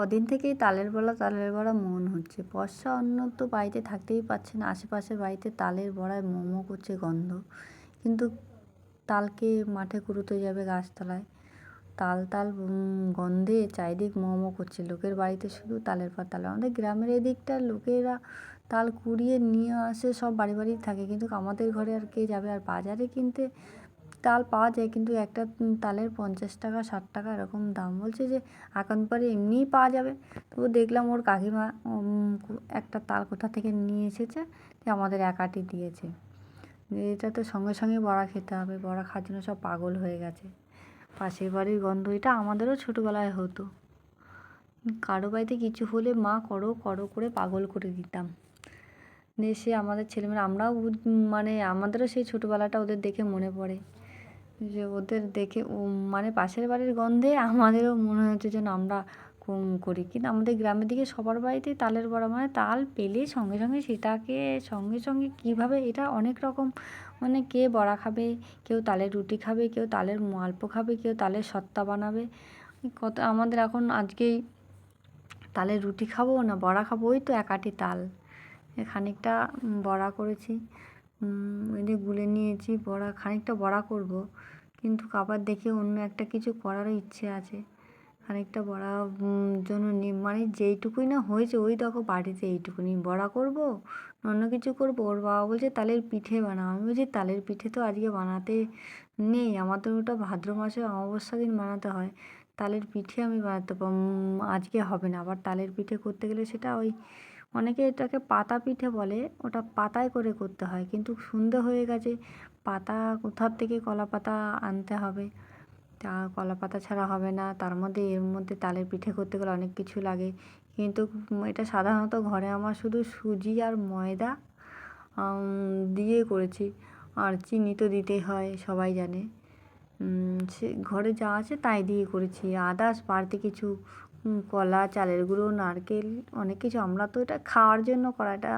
কদিন থেকেই তালের বড়া তালের বড়া মন হচ্ছে। বর্ষা অন্য তো বাড়িতে থাকতেই পারছে না। আশেপাশের বাড়িতে তালের বড়ায় মোমো করছে গন্ধ। কিন্তু তালকে মাঠে কুড়োতে যাবে গাছতলায়। তাল তাল গন্ধে চারিদিক মোমো করছে। লোকের বাড়িতে শুধু তালের পর তাল। আমাদের গ্রামের এদিকটা লোকেরা তাল কুড়িয়ে নিয়ে আসে, সব বাড়ি বাড়ি থাকে। কিন্তু আমাদের ঘরে আর কে যাবে? আর বাজারে কিনতে তাল পাওয়া যায়, কিন্তু একটা তালের পঞ্চাশ টাকা, ষাট টাকা এরকম দাম। বলছে যে পরে এমনিই পাওয়া যাবে। তবু দেখলাম ওর কাকিমা একটা তাল কোথা থেকে নিয়ে এসেছে, যে আমাদের একাটি দিয়েছে। এটা তো সঙ্গে সঙ্গে বড়া খেতে হবে, বড়া খাওয়ার জন্য সব পাগল হয়ে গেছে। পাশের বাড়ির গন্ধ, এটা আমাদেরও ছোটোবেলায় হতো। কারও বাড়িতে কিছু হলে, মা, করো করো করে পাগল করে দিতাম। সে আমাদের ছেলেমেয়েরা, আমরাও মানে আমাদেরও সেই ছোটোবেলাটা ওদের দেখে মনে পড়ে। যে ওদের দেখে, ও মানে পাশের বাড়ির গন্ধে আমাদেরও মনে হচ্ছে যেন আমরা কম করি। কিন্তু আমাদের গ্রামের দিকে সবার বাড়িতেই তালের বড়া মানে তাল পেলে সঙ্গে সঙ্গে সেটাকে সঙ্গে সঙ্গে কীভাবে এটা অনেক রকম মানে কে বড়া খাবে, কেউ তালের রুটি খাবে, কেউ তালের মালপো খাবে, কেউ তালের সত্তা বানাবে। কত আমাদের এখন আজকেই তালের রুটি খাব না বড়া খাব? ওই তো একাটি তাল। খানিকটা বড়া করেছি। যে গুলে নিয়েছি, বড়া, খানিকটা বড়া করব, কিন্তু আবার দেখে অন্য একটা কিছু করারও ইচ্ছে আছে। খানিকটা বড়া জন্য মানে যেইটুকুই না হয়েছে, ওই দেখো বাড়িতে এইটুকুনি। বড়া করব অন্য কিছু করব? ওর বাবা বলছে, তালের পিঠে বানাও। আমি বলছি, তালের পিঠে তো আজকে বানাতে নেই আমাদের ওটা ভাদ্র মাসে অমাবস্যা দিন বানাতে হয়। তালের পিঠে আমি বানাতে আজকে হবে না। আবার তালের পিঠে করতে গেলে সেটা ওই অনেকে এটাকে পাতা পিঠে বলে, ওটা পাতায় করে করতে হয়। কিন্তু সন্ধে হয়ে গেছে, পাতা কোথার থেকে কলা পাতা আনতে হবে? তা কলা পাতা ছাড়া হবে না, তার মধ্যে, এর মধ্যে তালের পিঠে করতে গেলে অনেক কিছু লাগে। কিন্তু এটা সাধারণত ঘরে আমার শুধু সুজি আর ময়দা দিয়ে করেছি। আর চিনি তো দিতেই হয়, সবাই জানে। সে ঘরে যা আছে তাই দিয়ে করেছি। আদার্স বাড়তি কিছু কলা, চালের গুঁড়ো, নারকেল, অনেক কিছু। আমরা তো এটা খাওয়ার জন্য করা এটা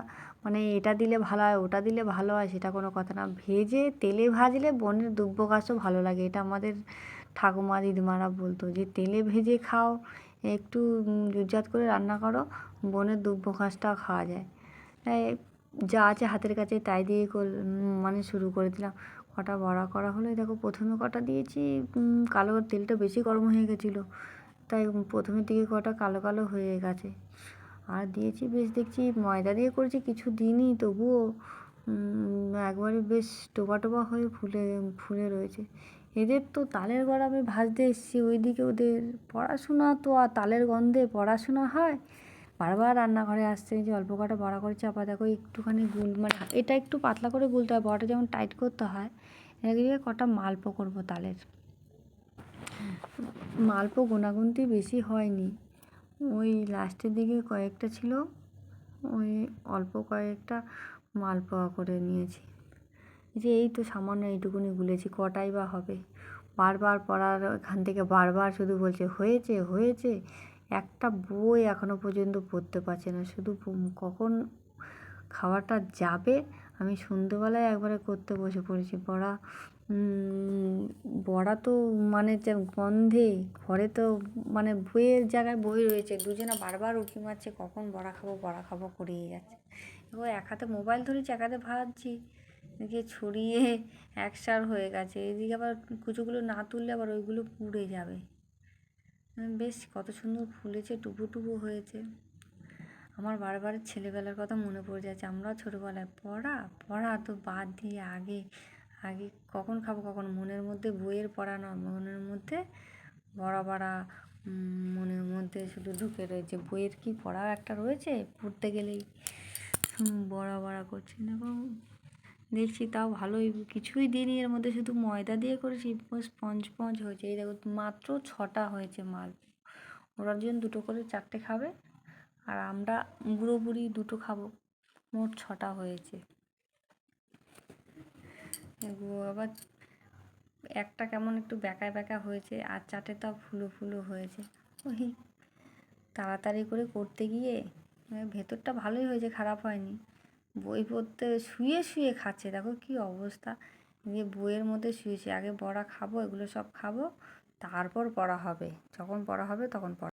মানে এটা দিলে ভালো হয়, ওটা দিলে ভালো হয়, সেটা কোনো কথা না। ভেজে, তেলে ভাজলে বনের দুব্য গাছও ভালো লাগে। এটা আমাদের ঠাকুমা, দিদিমারা বলতো যে, তেলে ভেজে খাও, একটু জুজাত করে রান্না করো, বনের দুব্য ঘাসটাও খাওয়া যায়। যা আছে হাতের কাছে তাই দিয়ে মানে শুরু করে দিলাম। কটা বড়া করা হলো দেখো প্রথমে কটা দিয়েছি কালো তেলটা বেশি গরম হয়ে গেছিল। তাই প্রথমের দিকে কটা কালো কালো হয়ে গেছে। আর দিয়েছি বেশ দেখছি ময়দা দিয়ে করেছি কিছু দিনই তবুও একবারে বেশ টোপা টোপা হয়ে ফুলে ফুলে রয়েছে। এদের তো তালের বড়া আমি ভাজতে এসেছি, ওইদিকে ওদের পড়াশোনা তো আর তালের গন্ধে পড়াশোনা হয়। বারবার রান্নাঘরে আসছে, যে অল্প কটা বড়া করে চাপা, দেখো একটুখানি গুল মানে এটা একটু পাতলা করে গুলতে হয়, বড়াটা যেমন টাইট করতে হয়, এদিকে কটা মালপো করব তালের। মালপো গোনাগুনতি বেশি হয়নি। ওই লাস্টের দিকে কয়েকটা ছিল, ওই অল্প কয়েকটা মালপোয়া করে নিয়েছি। যে এই তো সামান্য এইটুকুনি গুলেছি, কটাই বা হবে? বারবার পড়ার, এখান থেকে বারবার শুধু বলছে, হয়েছে হয়েছে। একটা বই এখনও পর্যন্ত পড়তে পারছে না। শুধু কখন খাওয়াটা যাবে, আমি সন্ধ্যেবেলায় একবারে করতে বসে পড়েছি। বড়া বড়া তো মানে যে গন্ধে ঘরে তো মানে বইয়ের জায়গায় বই রয়েছে, দুজনে বারবার উঁকি মারছে, কখন বড়া খাব বড়া খাব করেই যাচ্ছে। এবার এক হাতে মোবাইল ধরেছি, এক হাতে ভাবছি এদিকে ছড়িয়ে একসার হয়ে গেছে, এদিকে আবার কুচোগুলো না তুললে আবার ওইগুলো পুড়ে যাবে। বেশ কত সুন্দর ফুলেছে, টুপু টুপু হয়েছে। আমার বারবার ছেলেবেলার কথা মনে পড়ে যাচ্ছে, আমরাও ছোটোবেলায় পড়া পড়া তো বাদ দিয়ে আগে আগে কখন খাব, কখন মনের মধ্যে, বইয়ের পড়া না মনের মধ্যে বড়া বড়া মনের মধ্যে শুধু ঢুকে রয়েছে। বইয়ের কি পড়া একটা রয়েছে? পড়তে গেলেই। বড়া বড়া করছি এবং দেখছি তাও ভালোই, কিছুই দিইনি। এর মধ্যে শুধু ময়দা দিয়ে করেছি। স্পঞ্জ স্পঞ্জ হয়েছে। এই দেখো, মাত্র ছটা হয়েছে মাল। ওরা জন্য দুটো করে চারটে খাবে। আর আমরা বুড়ো বুড়ি দুটো খাব। মোট ছটা হয়েছে। আবার একটা কেমন একটু ব্যাকা ব্যাকা হয়েছে, আর চারটেটা ফুলো ফুলো হয়েছে। ওই তাড়াতাড়ি করে করতে গিয়ে ভেতরটা ভালোই হয়েছে, খারাপ হয়নি। বই পড়তে শুয়ে শুয়ে খাচ্ছে, দেখো কী অবস্থা। যে বইয়ের মধ্যে শুয়েছে, আগে বড়া খাব, এগুলো সব খাব, তারপর পড়া হবে। যখন পড়া হবে, তখন পড়া